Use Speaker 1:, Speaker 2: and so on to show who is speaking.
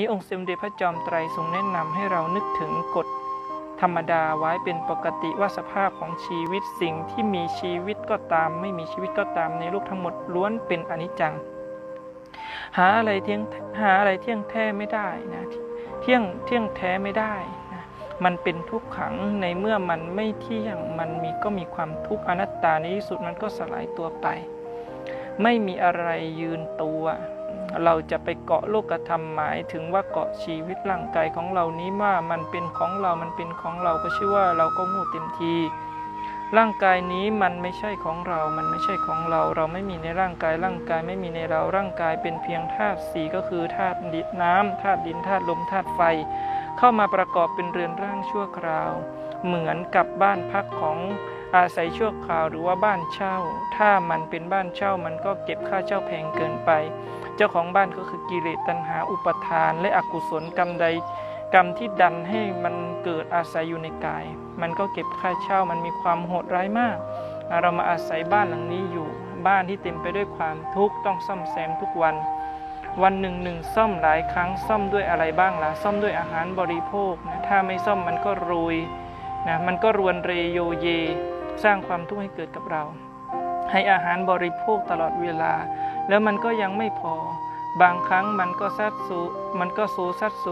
Speaker 1: นี้องค์สมเด็จพระจอมไตรทรงแนะนำให้เรานึกถึงกฎธรรมดาไว้เป็นปกติว่าสภาพของชีวิตสิ่งที่มีชีวิตก็ตาม ไม่มีชีวิตก็ตามในโลกทั้งหมดล้วนเป็นอนิจจัง หาอะไรเที่ยงหาอะไรเที่ยงแท้ไม่ได้นะเที่ยงเที่ยงแท้ไม่ได้นะมันเป็นทุกขังในเมื่อมันไม่เที่ยงมันมีก็มีความทุกข์อนัตตาในที่สุดมันก็สลายตัวไป ไม่มีอะไรยืนตัว เราจะไปเกาะโลกธรรมหมายถึงว่าเกาะชีวิตร่างกายของเรานี้ว่ามันเป็นของเรา มันเป็นของเราก็ชื่อว่าเราก็งูเต็มที ร่างกายนี้มันไม่ใช่ของเรา มันไม่ใช่ของเรา เราไม่มีในร่างกาย ร่างกายไม่มีในเรา ร่างกายเป็นเพียงธาตุสี่ก็คือธาตุดินน้ำธาตุดินธาตุลมธาตุไฟ เข้ามาประกอบเป็นเรือนร่างชั่วคราว เหมือนกับบ้านพักของ อาศัยชั่วคราวหรือว่าบ้านเช่า ถ้ามันเป็นบ้านเช่ามันก็เก็บค่าเช่าแพงเกินไป เจ้าของบ้านก็คือกิเลสตัณหาอุปทาน และอกุศลกรรมใดกรรมที่ดันให้มันเกิดอาศัยอยู่ในกาย มันก็เก็บค่าเช่ามันมีความโหดร้ายมาก เรามาอาศัยบ้านหลังนี้อยู่ บ้านที่เต็มไปด้วยความทุกข์ต้องซ่อมแซมทุกวัน วันหนึ่งหนึ่งซ่อมหลายครั้งซ่อมด้วยอะไรบ้างล่ะซ่อมด้วยอาหารบริโภคนะถ้าไม่ซ่อมมันก็รวยนะมันก็รวนเรโยเย สร้างความทุกข์ให้เกิดกับเรา ให้อาหารบริโภคตลอดเวลา แล้วมันก็ยังไม่พอ บางครั้งมันก็ซัดสูมันก็โซซัดโซ